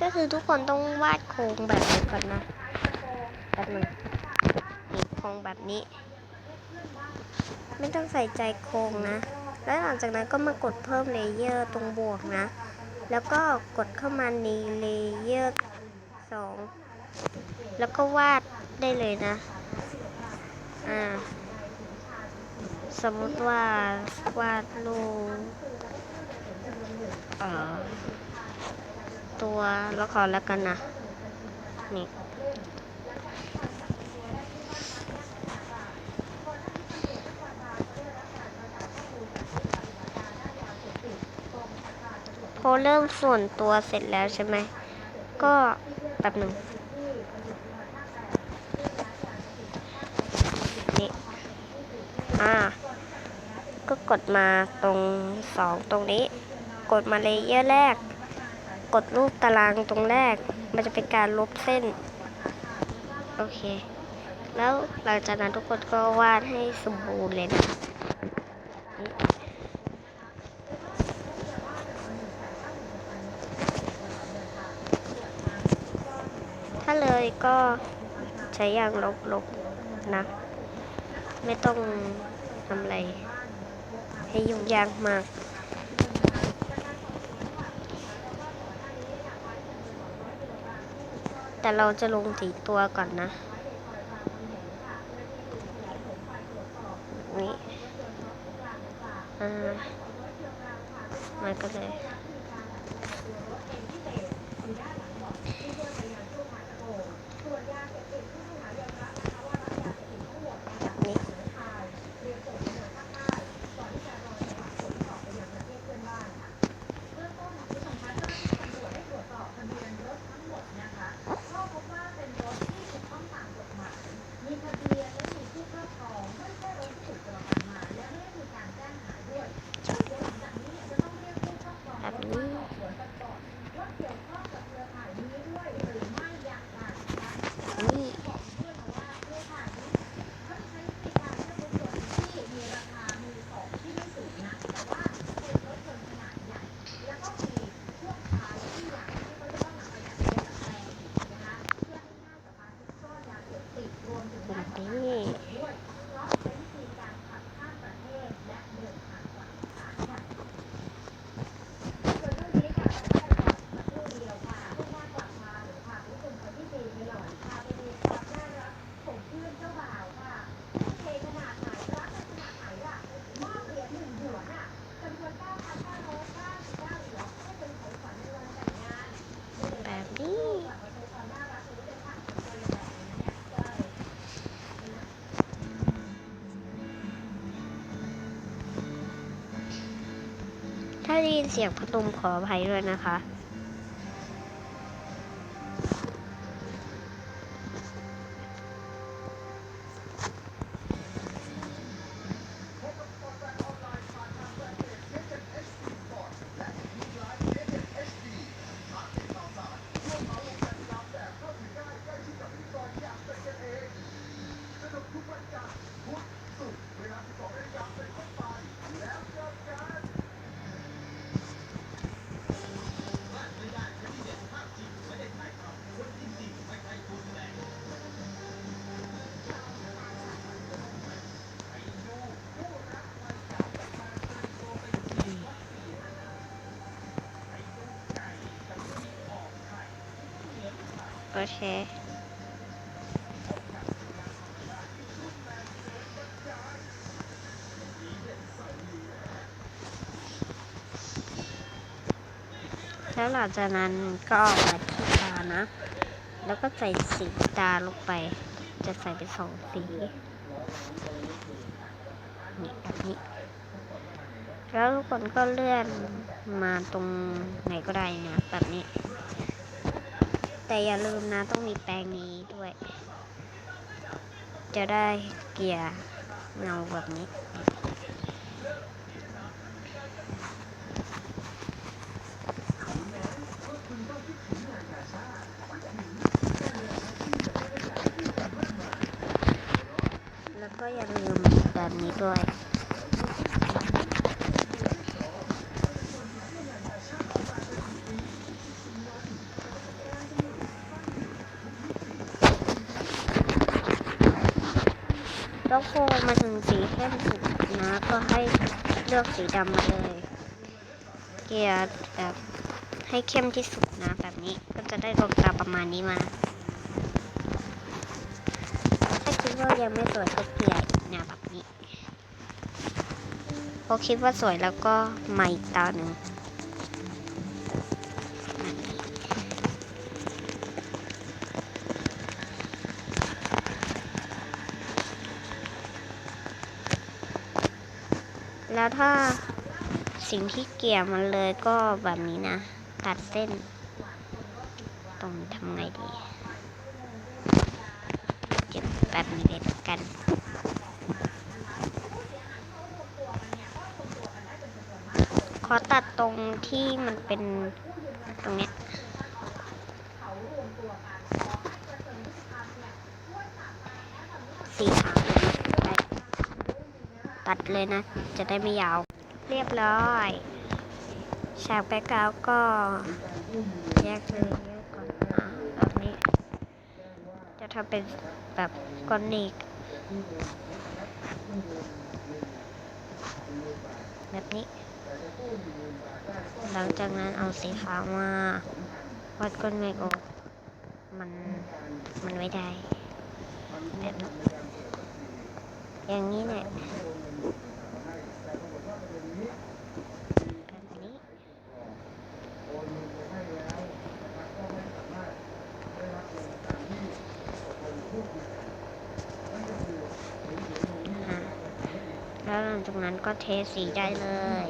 ก็คือทุกคนต้องวาดโครงแบบนี้ก่อนนะแบบนึงนี่โครงแบบนี้ ไม่ต้องใส่ใจโครงนะ แล้วหลังจากนั้นก็มากดเพิ่มเลเยอร์ตรงบวกนะ แล้วก็กดเข้ามาในเลเยอร์สองแล้วก็วาดได้เลยนะ อ่า สมมติว่าวาดรูป ตัวละครแล้วกันนะนี่พอเริ่มส่วนตัวเสร็จแล้วใช่ไหม ก็แป๊บหนึ่งนี่อ่า ก็กดมาตรงสองตรงนี้ กดมาเลเยอร์แรก กดรูปตารางตรงแรก มันจะเป็นการลบเส้น โอเค แล้วหลังจากนั้นทุกคนก็วาดให้สมบูรณ์เลยนะถ้าเลยก็ใช้อย่างลบๆนะ ไม่ต้องทำอะไรให้ยุ่งยากมาก แต่เราจะลงสีตัวก่อนนะนี่อ่ามาก็เลย นี่ แบบนี้ นี่ แบบนี้ แบบนี้ ถ้าได้ยินเสียงพัดลมขออภัยด้วยนะคะ อเคแล้วหลังจากนั้นก็เอามาที่ตานะ แล้วก็ใส่สีตาลงไป จะใส่เป็นสองสี นี่แบบนี้ แล้วทุกคนก็เลื่อนมาตรงไหนก็ได้นะ แบบนี้ แต่อย่าลืมนะต้องมีแปรงนี้ด้วย จะได้เกลี่ยเงาแบบนี้ แล้วก็อย่าลืมแบบนี้ด้วย แล้วพอมาถึงสีเข้มสุดนะก็ให้เลือกสีดำมาเลย เกลี่ยแบบให้เข้มที่สุดนะ แบบนี้ก็จะได้ดวงตาประมาณนี้มา ถ้าคิดว่ายังไม่สวยก็เกลี่ยอีกนะแบบนี้พอคิดว่าสวยแล้วก็มาอีกตาหนึ่ง แล้วถ้าสิ่งที่เกี่ยวมันเลยก็แบบนี้นะ ตัดเส้น ตรงทำไงดีเก็บแบบนี้เลยกันขอตัดตรงที่มันเป็นตรงเนี้ยสีขาวได้ ตัดเลยนะ จะได้ไม่ยาว เรียบร้อยฉากแบ็กกราวก็แยกเลยแยกก่อนนะแบบนี้ จะทำเป็นแบบกอนเมฆแบบนี้ หลังจากนั้นเอาสีขาวมาวัดก้นเมฆออกมัน มันไม่ได้แบบนี้อย่างนี้เนี่ยบบนี้ อะ แล้วหลังจากนั้นก็เทสีได้เลย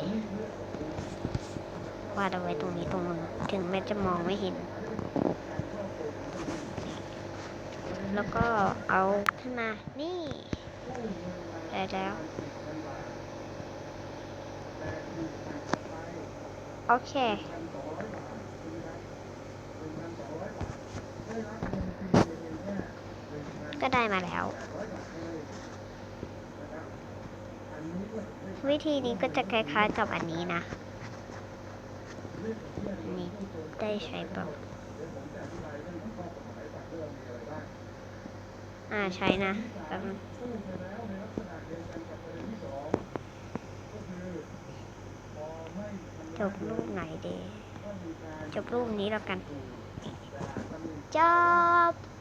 วาดเอาไว้ตรงนี้ตรงนึงถึงแม้จะมองไม่เห็น แล้วก็เอาขึ้นมา นี่ได้แล้ว โอเคก็ได้มาแล้ว วิธีนี้ก็จะคล้ายๆกับอันนี้นะ นี่ได้ใช้ปล่าอ่าใช้นะแป๊บนึงจบรูปไหนดีจบรูปนี้แล้วกันจบ